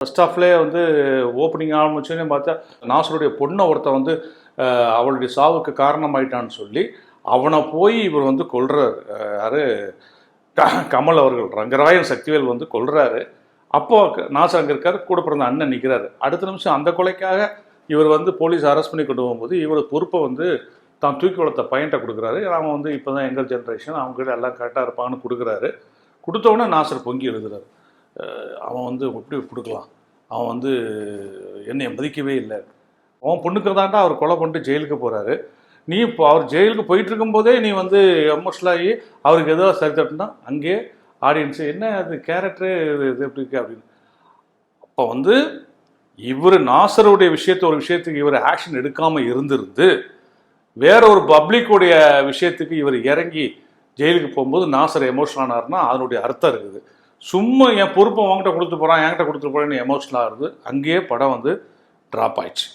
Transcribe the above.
First ஆஃப்லே வந்து opening ஆரம்பிச்சோன்னே பார்த்தா நாசருடைய பொண்ணை ஒருத்தன் வந்து அவளுடைய சாவுக்கு காரணமாயிட்டான்னு சொல்லி அவனை போய் இவர் வந்து கொல்றாரு. யாரு? க- கமல் அவர்கள் ரங்கராயன் சக்திவேல் வந்து கொள்றாரு அப்போ நாசர் அங்கே இருக்காரு கூட பிறந்த அண்ணன் நிற்கிறாரு அடுத்த நிமிஷம் அந்த கொலைக்காக இவர் வந்து போலீஸ் அரெஸ்ட் பண்ணி கொண்டு போகும்போது இவரோட பொறுப்பை வந்து தான் தூக்கி வளர்த்த பையன்ட்ட கொடுக்குறாரு. அவன் வந்து இப்போ தான் எங்கள் ஜென்ரேஷன் அவங்ககிட்ட எல்லாம் கரெக்டாக இருப்பாங்கன்னு கொடுக்குறாரு. கொடுத்த நாசர் பொங்கி எழுதுறாரு. அவன் வந்து எப்படி கொடுக்கலாம்? அவன் வந்து என்னை மதிக்கவே இல்லை. அவன் பொண்ணுக்கு தாண்டா அவர் கொலை பண்ணிட்டு ஜெயிலுக்கு போகிறாரு நீ இப்போ அவர் ஜெயிலுக்கு போயிட்டு இருக்கும்போதே நீ வந்து எமோஷனல் ஆகி அவருக்கு எதோ சரி தட்டுனா அங்கேயே ஆடியன்ஸு என்ன அது கேரக்டரு இது எப்படி இருக்கு? அப்படின்னு. அப்போ வந்து இவர் நாசருடைய விஷயத்தை ஒரு விஷயத்துக்கு இவர் ஆக்ஷன் எடுக்காமல் இருந்திருந்து வேற ஒரு பப்ளிக்குடைய விஷயத்துக்கு இவர் இறங்கி ஜெயிலுக்கு போகும்போது நாசர் எமோஷன் ஆனார்னா அதனுடைய அர்த்தம் இருக்குது. சும்மா என் பொறுப்பை உன்கிட்ட கொடுத்து போகிறான் என்கிட்ட கொடுத்துட்டு போகிறேன்னு எமோஷனலாக இருந்து அங்கேயே படம் வந்து ட்ராப் ஆயிடுச்சு.